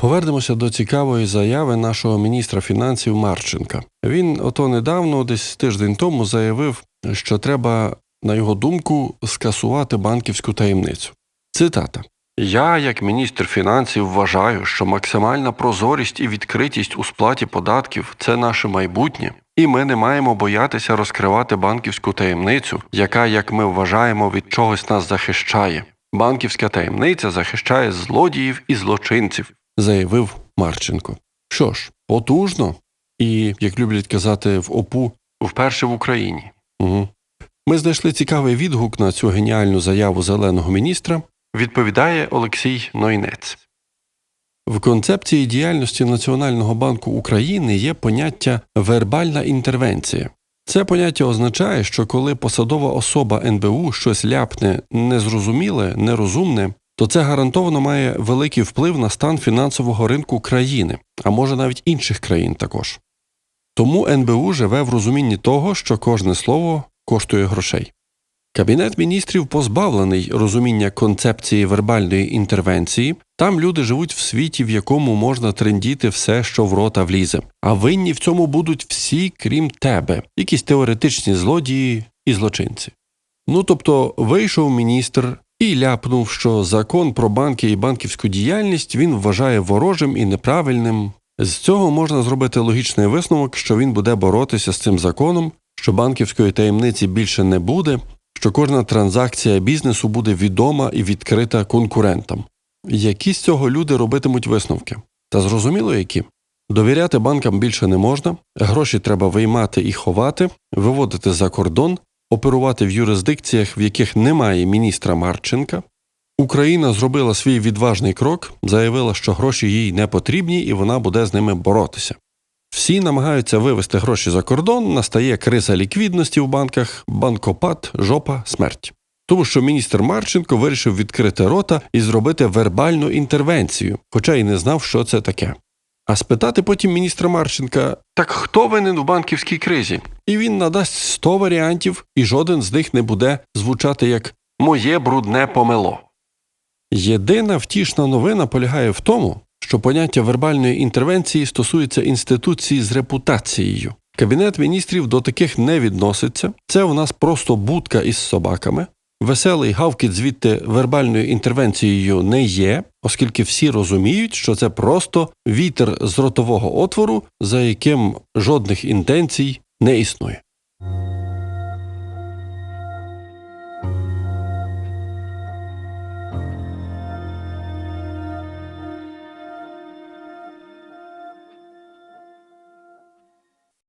Повернемося до цікавої заяви нашого міністра фінансів Марченка. Він ото недавно, десь тиждень тому, заявив, що треба, на його думку, скасувати банківську таємницю. Цитата. Я, як міністр фінансів, вважаю, що максимальна прозорість і відкритість у сплаті податків це наше майбутнє, і ми не маємо боятися розкривати банківську таємницю, яка, як ми вважаємо, від чогось нас захищає. Банківська таємниця захищає злодіїв і злочинців, заявив Марченко. Що ж, потужно і, як люблять казати в ОПУ, вперше в Україні. Угу. Ми знайшли цікавий відгук на цю геніальну заяву зеленого міністра. Відповідає Олексій Нойнець. В концепції діяльності Національного банку України є поняття вербальна інтервенція. Це поняття означає, що коли посадова особа НБУ щось ляпне незрозуміле, нерозумне, то це гарантовано має великий вплив на стан фінансового ринку країни, а може навіть інших країн також. Тому НБУ живе в розумінні того, що кожне слово коштує грошей. Кабінет міністрів позбавлений розуміння концепції вербальної інтервенції. Там люди живуть в світі, в якому можна трендіти все, що в рота влізе. А винні в цьому будуть всі, крім тебе, якісь теоретичні злодії і злочинці. Ну тобто вийшов міністр і ляпнув, що закон про банки і банківську діяльність він вважає ворожим і неправильним. З цього можна зробити логічний висновок, що він буде боротися з цим законом, що банківської таємниці більше не буде, що кожна транзакція бізнесу буде відома і відкрита конкурентам. Які з цього люди робитимуть висновки? Та зрозуміло, які довіряти банкам більше не можна, гроші треба виймати і ховати, виводити за кордон, оперувати в юрисдикціях, в яких немає міністра Марченка. Україна зробила свій відважний крок, заявила, що гроші їй не потрібні, і вона буде з ними боротися. Всі намагаються вивести гроші за кордон, настає криза ліквідності в банках, банкопад, жопа, смерть. Тому що міністр Марченко вирішив відкрити рота і зробити вербальну інтервенцію, хоча й не знав, що це таке. А спитати потім міністра Марченка так хто винен у банківській кризі? І він надасть 100 варіантів, і жоден з них не буде звучати як Моє брудне помило. Єдина втішна новина полягає в тому, що поняття вербальної інтервенції стосується інституції з репутацією. Кабінет міністрів до таких не відноситься. Це у нас просто будка із собаками. Веселий гавкіт звідти вербальною інтервенцією не є, оскільки всі розуміють, що це просто вітер з ротового отвору, за яким жодних інтенцій не існує.